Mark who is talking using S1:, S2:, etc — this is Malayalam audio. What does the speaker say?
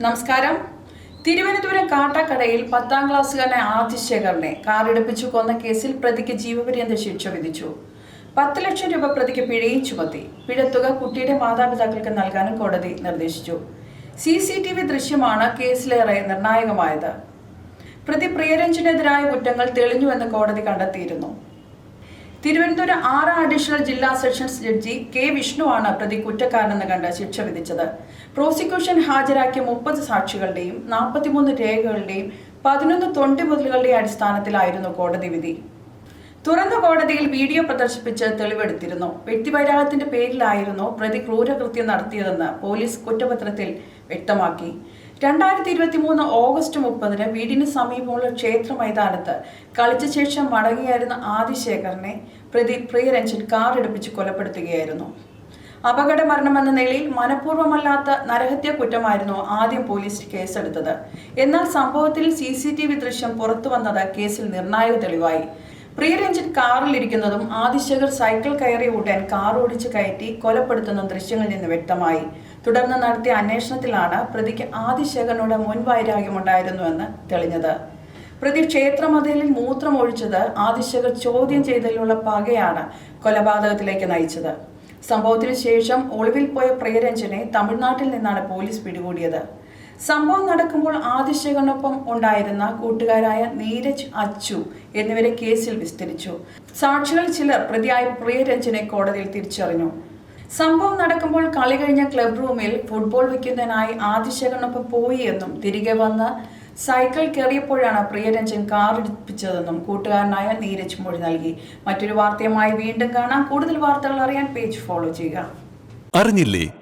S1: നമസ്കാരം. തിരുവനന്തപുരം കാട്ടാക്കടയിൽ പത്താം ക്ലാസ്സുകാരനെ ആദിശേഖറിനെ കാറിടിപ്പിച്ചു കൊന്ന കേസിൽ പ്രതിക്ക് ജീവപര്യന്ത ശിക്ഷ വിധിച്ചു. പത്ത് ലക്ഷം രൂപ പ്രതിക്ക് പിഴയും ചുമത്തി. പിഴത്തുക കുട്ടിയുടെ മാതാപിതാക്കൾക്ക് നൽകാനും കോടതി നിർദ്ദേശിച്ചു. സി സി ടി വി ദൃശ്യമാണ് കേസിലേറെ നിർണായകമായത്. പ്രതി പ്രിയരഞ്ജനെതിരായ കുറ്റങ്ങൾ തെളിഞ്ഞുവെന്ന് കോടതി കണ്ടെത്തിയിരുന്നു. തിരുവനന്തപുരം ആറ് അഡീഷണൽ ജില്ലാ സെഷൻസ് ജഡ്ജി കെ വിഷ്ണുവാണ് പ്രതി കുറ്റക്കാരനെന്ന് കണ്ട് ശിക്ഷ വിധിച്ചത്. പ്രോസിക്യൂഷൻ ഹാജരാക്കിയ മുപ്പത് സാക്ഷികളുടെയും നാൽപ്പത്തിമൂന്ന് രേഖകളുടെയും പതിനൊന്ന് തൊണ്ടിമുതലുകളുടെയും അടിസ്ഥാനത്തിലായിരുന്നു കോടതി വിധി. തുറന്ന കോടതിയിൽ വീഡിയോ പ്രദർശിപ്പിച്ച് തെളിവെടുത്തിരുന്നു. വ്യക്തിവൈരാഗത്തിന്റെ പേരിലായിരുന്നു പ്രതി ക്രൂരകൃത്യം നടത്തിയതെന്ന് പോലീസ് കുറ്റപത്രത്തിൽ വ്യക്തമാക്കി. രണ്ടായിരത്തി ഇരുപത്തി മൂന്ന് ഓഗസ്റ്റ് മുപ്പതിന് വീടിന് സമീപമുള്ള ക്ഷേത്ര മൈതാനത്ത് കളിച്ച ശേഷം മടങ്ങിയായിരുന്ന ആദിശേഖരനെ പ്രതി പ്രിയരഞ്ജൻ കാറെടുപ്പിച്ച് കൊലപ്പെടുത്തുകയായിരുന്നു. അപകട മരണമെന്ന നിലയിൽ മനഃപൂർവമല്ലാത്ത നരഹത്യ കുറ്റമായിരുന്നു ആദ്യം പോലീസ് കേസെടുത്തത്. എന്നാൽ സംഭവത്തിൽ സി സി ടി വി ദൃശ്യം പുറത്തു വന്നത് കേസിൽ നിർണായക തെളിവായി. പ്രിയരഞ്ജൻ കാറിലിരിക്കുന്നതും ആദിശേഖർ സൈക്കിൾ കയറി ഊട്ടാൻ കാർ ഓടിച്ച് കയറ്റി കൊലപ്പെടുത്തുന്ന ദൃശ്യങ്ങളിൽ നിന്ന് വ്യക്തമായി. തുടർന്ന് നടത്തിയ അന്വേഷണത്തിലാണ് പ്രതിക്ക് ആദിശേഖരനോട് മുൻവൈരാഗ്യമുണ്ടായിരുന്നുവെന്ന് തെളിഞ്ഞത്. പ്രതി ക്ഷേത്രമതിലിൽ മൂത്രമൊഴിച്ചത് ആദിശേഖർ ചോദ്യം ചെയ്തതിലുള്ള പകയാണ് കൊലപാതകത്തിലേക്ക് നയിച്ചത്. സംഭവത്തിന് ശേഷം ഒളിവിൽ പോയ പ്രിയരഞ്ജനെ തമിഴ്നാട്ടിൽ നിന്നാണ് പോലീസ് പിടികൂടിയത്. സംഭവം നടക്കുമ്പോൾ ആദിശകനൊപ്പം ഉണ്ടായിരുന്ന കൂട്ടുകാരായ നീരജ് അച്ചു എന്നിവരെ കേസിൽ വിസ്തരിച്ചു. സാക്ഷികൾ ചിലർ പ്രതിയായ പ്രിയരഞ്ജനെ കോടതിയിൽ തിരിച്ചറിഞ്ഞു. സംഭവം നടക്കുമ്പോൾ കളി കഴിഞ്ഞ ക്ലബ് റൂമിൽ ഫുട്ബോൾ വയ്ക്കുന്നതിനായി ആദിശകനൊപ്പം പോയി എന്നും തിരികെ വന്ന് സൈക്കിൾ കയറിയപ്പോഴാണ് പ്രിയരഞ്ജൻ കാറിടിപ്പിച്ചതെന്നും കൂട്ടുകാരനായ നീരജ് മൊഴി നൽകി. മറ്റൊരു വാർത്തയുമായി വീണ്ടും കാണാം. കൂടുതൽ വാർത്തകൾ അറിയാൻ പേജ് ഫോളോ ചെയ്യുക.
S2: അറിഞ്ഞില്ലേ?